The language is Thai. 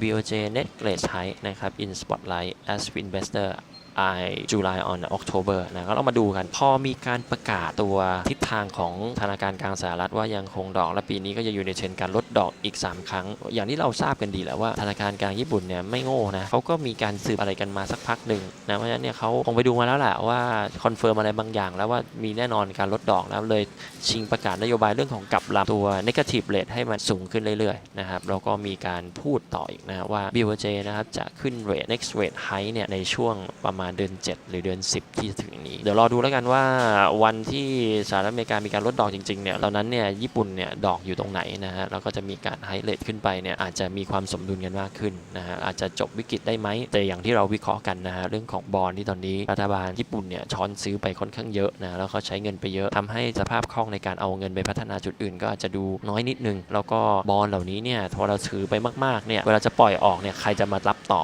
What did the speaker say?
BOJ net Grade hike นะครับ in spotlight as investor I July on October นะก็เรามาดูกัน พอมีการประกาศตัวทิศทางของธนาคารกลางสหรัฐว่ายังคงดอกและปีนี้ก็จะอยู่ในเทรนการลดดอกอีก 3 ครั้ง อย่างที่เราทราบกันดีแล้วว่าธนาคารกลางญี่ปุ่นเนี่ยไม่โง่นะเขาก็มีการสืบอะไรกันมาสักพักหนึ่งนะเพราะฉะนั้นเนี่ยเขาคงไปดูมาแล้วแหละว่าคอนเฟิร์มอะไรบางอย่าง แล้วว่ามีแน่นอนการลดดอกแล้วเลยชิงประกาศนโยบายเรื่องของกลับลำตัว negative rate ให้มันสูงขึ้นเรื่อยๆนะครับแล้วก็มีการพูดต่ออีกนะว่า BOJ นะครับจะขึ้น rate next rate hike เนี่ยในช่วงประมาณเดือน 7 หรือเดือน 10 ที่จะถึงนี้ เดี๋ยวรอดูแล้วกันว่าวันที่สหรัฐอเมริกามีการลดดอกจริงๆเนี่ยตอนนั้นเนี่ยญี่ปุ่นเนี่ยดอกอยู่ตรงไหนนะฮะแล้วก็จะมีการไฮเลทขึ้นไปเนี่ยอาจจะมีความสมดุลกันมากขึ้นนะฮะอาจจะจบวิกฤตได้ไหมแต่อย่างที่เราวิเคราะห์กันนะฮะเรื่องของบอลที่ตอนนี้รัฐบาลญี่ปุ่นเนี่ยช้อนซื้อไปค่อนข้างเยอะนะแล้วเขาใช้เงินไปเยอะทำให้สภาพคล่องในการเอาเงินไปพัฒนาจุดอื่น ก็อาจจะดูน้อยนิดนึง แล้วก็บอลเหล่านี้เนี่ยพอเราถือไปมากๆเนี่ยเวลาจะปล่อยออกเนี่ยใครจะมารับต่อ